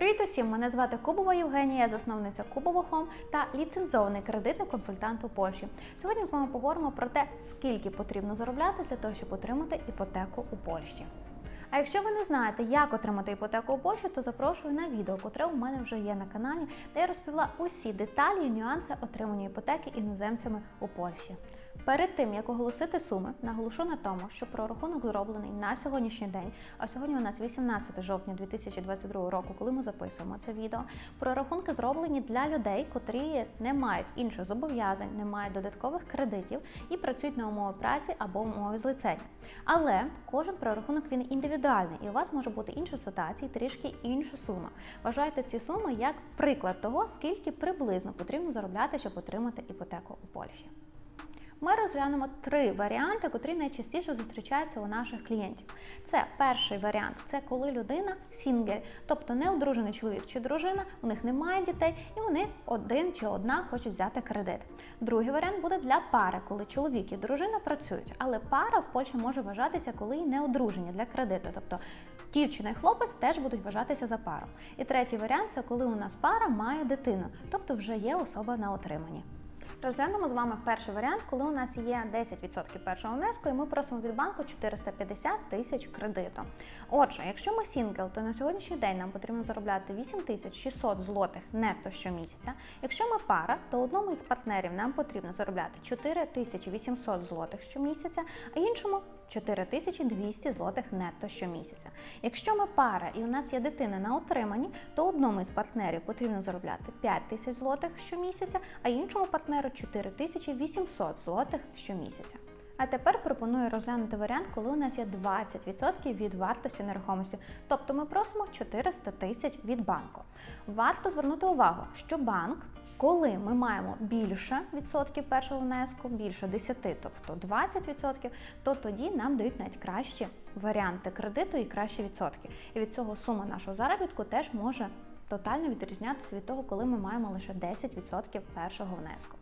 Привіт усім! Мене звати Кубова Євгенія, засновниця Кубова Хом та ліцензований кредитний консультант у Польщі. Сьогодні з вами поговоримо про те, скільки потрібно заробляти для того, щоб отримати іпотеку у Польщі. А якщо ви не знаєте, як отримати іпотеку у Польщі, то запрошую на відео, котре у мене вже є на каналі, де я розповіла усі деталі і нюанси отримання іпотеки іноземцями у Польщі. Перед тим як оголосити суми, наголошу на тому, що прорахунок зроблений на сьогоднішній день. А сьогодні у нас 18 жовтня 2022 року, коли ми записуємо це відео. Прорахунки зроблені для людей, котрі не мають інших зобов'язань, не мають додаткових кредитів і працюють на умови праці або умови злицення. Але кожен прорахунок він індивідуальний, і у вас може бути інша ситуація, трішки інша сума. Вважайте ці суми як приклад того, скільки приблизно потрібно заробляти, щоб отримати іпотеку у Польщі. Ми розглянемо три варіанти, котрі найчастіше зустрічаються у наших клієнтів. Це перший варіант це коли людина сінгель, тобто не одружений чоловік чи дружина, у них немає дітей, і вони один чи одна хочуть взяти кредит. Другий варіант буде для пари, коли чоловік і дружина працюють, але пара в Польщі може вважатися, коли і не одружені для кредиту, тобто дівчина і хлопець теж будуть вважатися за пару. І третій варіант це коли у нас пара має дитину, тобто вже є особа на отриманні. Розглянемо з вами перший варіант, коли у нас є 10% першого внеску, і ми просимо від банку 450 тисяч кредиту. Отже, якщо ми сінгл, то на сьогоднішній день нам потрібно заробляти 8600 злотих нетто щомісяця. Якщо ми пара, то одному із партнерів нам потрібно заробляти 4800 злотих щомісяця, а іншому 4200 злотих нетто щомісяця. Якщо ми пара і у нас є дитина на отриманні, то одному із партнерів потрібно заробляти 5000 злотих щомісяця, а іншому партнеру 4800 злотих щомісяця. А тепер пропоную розглянути варіант, коли у нас є 20% від вартості нерухомості, тобто ми просимо 400 тисяч від банку. Варто звернути увагу, що банк, коли ми маємо більше відсотків першого внеску, більше 10, тобто 20%, то тоді нам дають навіть кращі варіанти кредиту і кращі відсотки. І від цього сума нашого заробітку теж може тотально відрізнятися від того, коли ми маємо лише 10% першого внеску.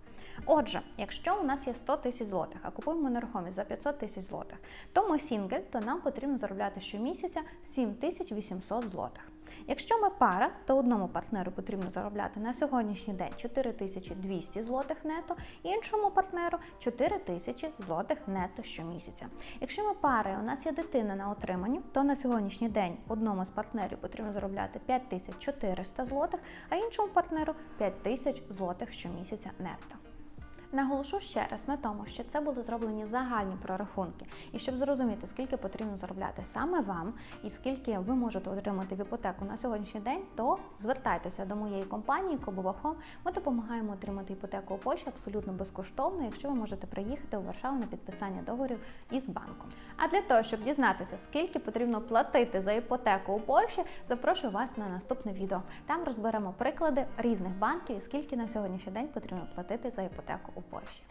Отже, якщо у нас є 100 тисяч злотих, а купуємо нерухомість за 500 тисяч злотих, то ми сінгель, то нам потрібно заробляти щомісяця 7800 злотих. Якщо ми пара, то одному партнеру потрібно заробляти на сьогоднішній день 4200 злотих нето, іншому партнеру 4000 злотих нето щомісяця. Якщо ми пара, і у нас є дитина на отриманні, то на сьогоднішній день одному з партнерів потрібно заробляти 5400 злотих, а іншому партнеру 5000 злотих щомісяця нетто. Наголошу ще раз на тому, що це були зроблені загальні прорахунки, і щоб зрозуміти, скільки потрібно заробляти саме вам і скільки ви можете отримати в іпотеку на сьогоднішній день, то звертайтеся до моєї компанії Кобовахом. Ми допомагаємо отримати іпотеку у Польщі абсолютно безкоштовно, якщо ви можете приїхати у Варшаву на підписання договорів із банком. А для того, щоб дізнатися, скільки потрібно платити за іпотеку у Польщі, запрошую вас на наступне відео. Там розберемо приклади різних банків і скільки на сьогоднішній день потрібно платити за іпотеку у Польщі.